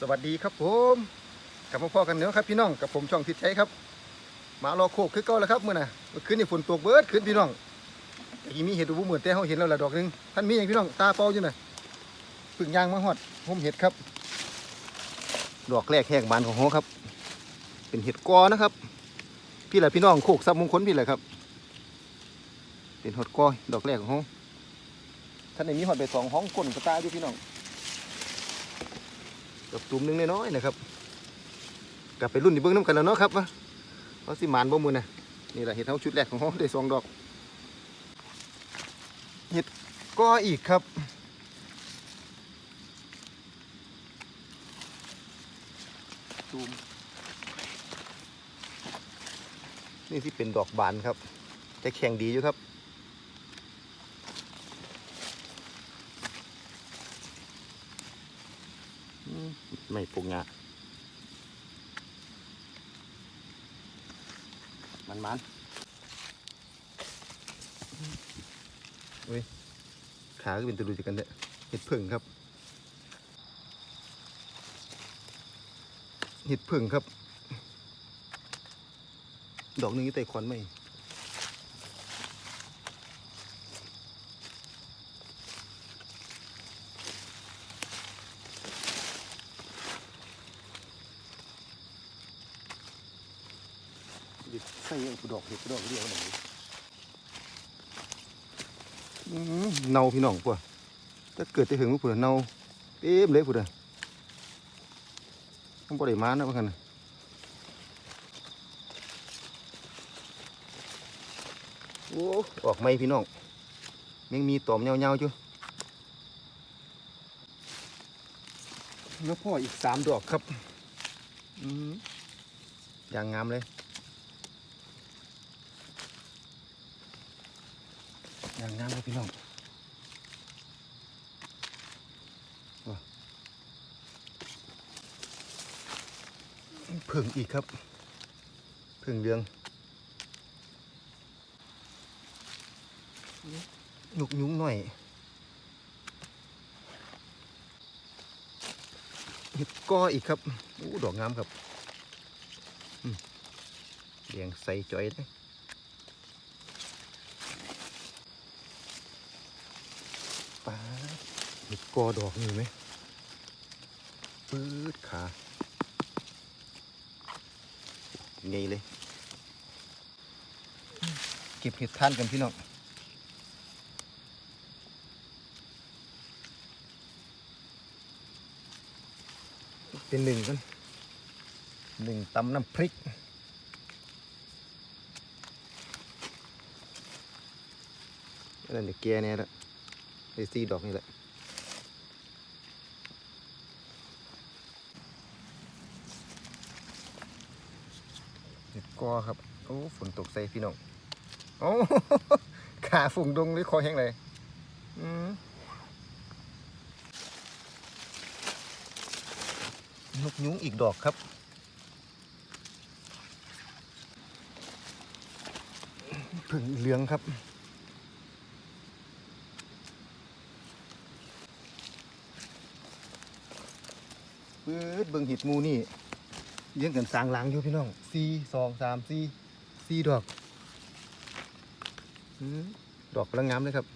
สวัสดีครับผมกลับมาพ่อกันเนาะครับพี่น้องกับผมช่องทิศชัยครับมารอโคกคือเก่าแล้วครับเมื่อน่ะเมื่อคืนนี่ฝนตกเบิดขึ้นพี่น้องแต่กี้มีเห็ดอุบุเหมือนแต่เขาเห็นแล้วละดอกนึงท่านมีอย่างพี่น้องตาเป้าอยู่น่ะพึ่งยางมาฮอดผมเห็ดครับ ดอกแรกแหกบานของเขาครับ เป็นเห็ดกอนะครับ พี่แหละพี่น้องโคกซับมงคลพี่แหละครับ เป็นหดกอดอกแรกของเขาท่านไหนมีหอดไปสองห้องก้นกระตาอยู่พี่น้อง กับตุ่มหนึงน้อยๆนะครับ กลับไปรุ่นที่เบิ้งน้ำกันแล้วเนาะครับวะเขาสิหมานบ่มือนะนี่แหละเห็ดเท้าชุดแรกของเขาได้สองดอกเห็ดก็อีกครับตูมนี่ที่เป็นดอกบานครับ จะแข็งดีอยู่ครับ ไม่ปรุงงามันมันเว้ยขาก็เป็นตัวดูจากกันเด้อเห็ดผึ่งครับ เห็ดผึ่งครับ ดอกนึงนี่แต่คอนไหมห ยังกูดอกเห็ดผู้ดอกเรียวหน่อยอื้อหือเน่าพี่น้องพวกถ้าเกิดจะถึงพวกผู้เน่าเต็มเลยผู้เด้อต้องบ่ได้มานะว่ากันโอ้ออกไม่พี่น้องยังมีตอมเงาๆอยู่แล้วพ่ออีกสามดอกครับ อืมอย่างงามเลย อย่างงามเลยพี่น้องว้าเพิ่งอีกครับเพิ่งเรืองหนุกยุ้งหน่อยเห็ดก้ออีกครับโอ้ดอกงามครับอืมแดงใสจ่อยเลย ปาดมีก อดอกนี่ไหมปื๊ดขาไงเลย เก็บเห็ดท่านกันพี่น้องเป็นหนึ่งกันหนึ่งตำน้ำพริกนั่นเดี๋ยวแกเนี่ยละไอ้ซีดอกนี่แหละ เห็ด กอครับโอ้ฝนตกใส่พี่น้องโอ้ขาฝุ่งดงหรือคอแห้งเลยอืมนกยุ้งอีกดอกครับ ผึ่งเหลืองครับปื๊ดเบิ่งห็ดมูนี่ ยังกันสร้างหลังอยู่พี่น้องสี่สองสามสี่สี่ดอก ดอกกำลังงามเลยครับ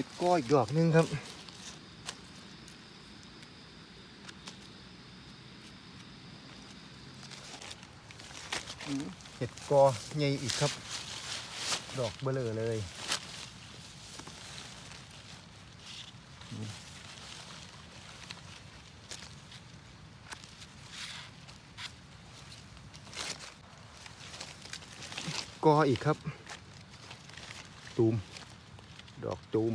ห็ดก้ออีกดอกหนึงครับเห็ดกอใหญ่อีกครับ ดอกเบลอเลยกออีกครับ ตูม ดอกตูม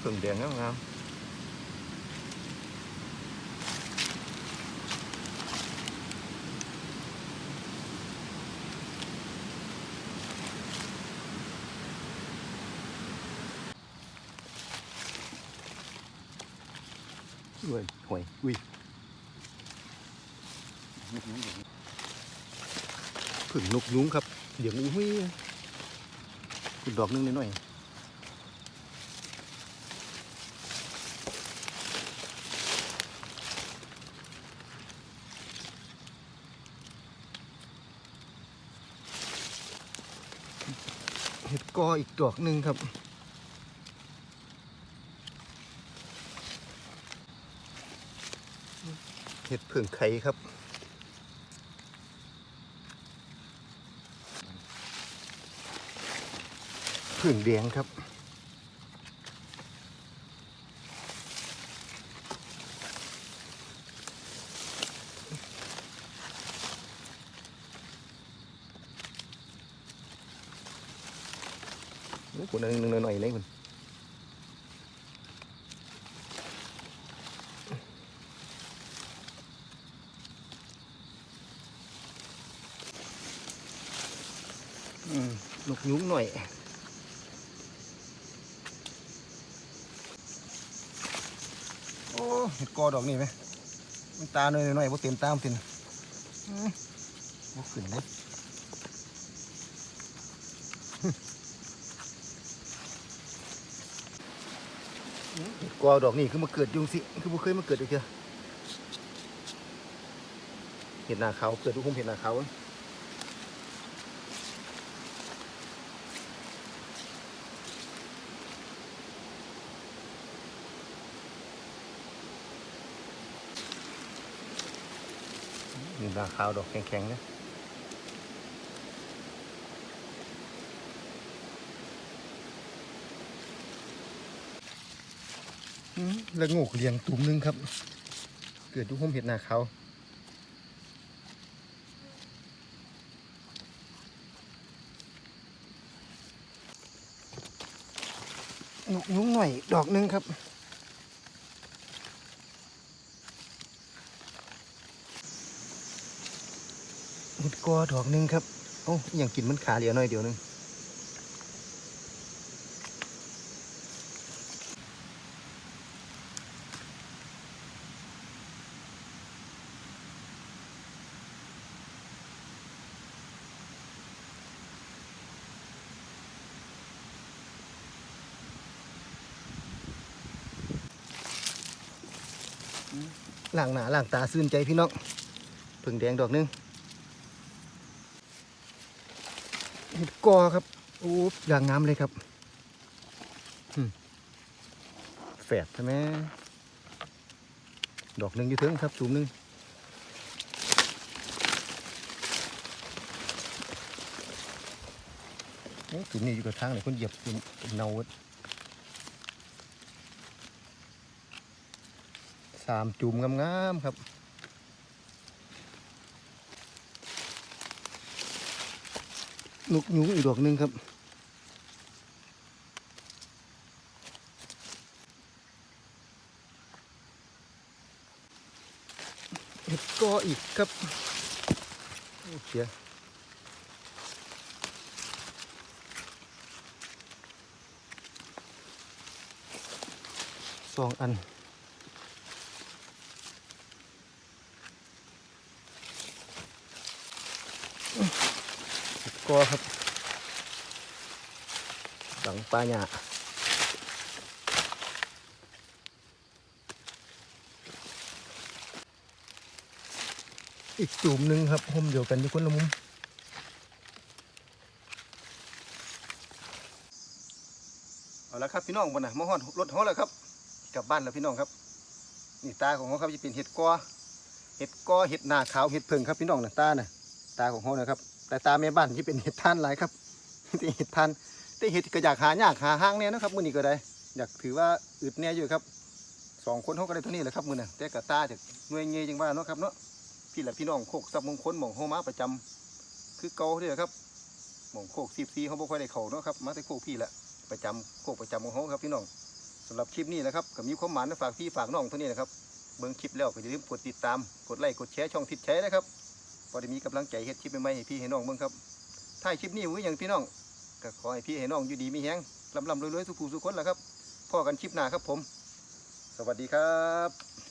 เพิ่งแดงงามๆ ด้วยหวยอุ้ยผึ่งนกยุ้งครับ เดี๋ยวนี้หุ้ยอีกดอกนึงนิดหน่อยเห็ดกออีกดอกหนึ่งครับ ห็ดเผิ่งไข่ครับผิ่งแดงครับโอ้โหหนึ่งหน่อยๆเลยมัน อืมนกยุ้งหน่อย โอ้เห็ดกอดอกนี่ไหมมันตาหน่อยหน่อยบ่เต็มตามนเต็มอืมบ่ขึ้นเลยเห็ดกวาดอกนี่คือมาเกิดยุงสิ คือบ่เคยมาเกิดอีกเถอะเห็ดนาเขาเกิดทุกคมเห็ดนาเขา วเห็ดนาขาวดอกแข็งๆนะอืมแล้วงูกเลี้ยงตุ่มหนึงครับ เกิดทุกคมเห็ดนาเขาวนกยุงหน่อยดอกหนึงครับ เห็ด กอดอกหนึงครับโอ้าอหย่างกินมันขาเหลียวหน่อยเดียวหนึงล่างหนาล่างตาซื่นใจพี่น้องผึ่งแดงดอกหนึง เห็ดกอครับโอ้อย่างงามเลยครับแฝดใช่ไหมดอกหนึ่งอยู่ถึงครับสูงหนึ่งโอ้ถุงนี้อยู่กับทางไหนคนเหยียบเป็นเป็นเนาสามจุ่มงามๆครับ นกยุงอีกดอกหนึ่งครับ เห็ดกออีกครับโอเสียสองอันเห็ด กอครับหลังปลาหยาอีกจุ่มหนึ่งครับห่มเดียวกันอยู่คนละมุมเอาละครับพี่น้องบนน่ะมาฮอดรถเขาแล้วครับกลับบ้านแล้วพี่น้องครับ นี่ตาของเขาครับจะเป็นเห็ดกอเห็ดกอเห็ดหนาขาวเห็ดเพิงครับพี่น้องน่ะตาน่ะตาของเขานะครับ แต่ตาแม่บ้านที่เป็นเห็ดท่านหลายครับที่เห็ดท่านแต่เห็ดก็อยากหายากหาห้างเนี่ยนะครับมือนี้ก็ได้อยากถือว่าอึดแน่อยู่ครับสองคนเขาก็ได้เท่านี้แหละครับมื้อน่ะแต่กับตาจากหน่วยเงยจังว่าเนาะครับเนาะพี่แหละพี่น้องโคกซับมงคลหม่องเฮมาประจำคือเก่าเด้อครับหม่องโคก14เขาบ่ค่อยได้เข้าเนาะครับมาแต่โคกพี่แหละประจำโคกประจำของเฮาครับพี่น้องสำหรับคลิปนี้นะครับก็มีความหมายนะฝากพี่ฝากน้องเท่านี้นะครับเบิ่งคลิปแล้วก็อย่าลืมกดติดตามกดไลค์กดแชร์ช่องทิศใช้นะครับ พอได้มีกำลังใจเฮ็ดคลิปใหม่ๆให้พี่ให้น้องเบิ่งครับถ่าคลิปนี้ไว้อย่างพี่น้องก็ขอให้พี่ให้น้องอยู่ดีมีแฮงลำลำรวยๆทุกผู้ทุกคนแหละครับพ่อกันคลิปหน้าครับผม สวัสดีครับ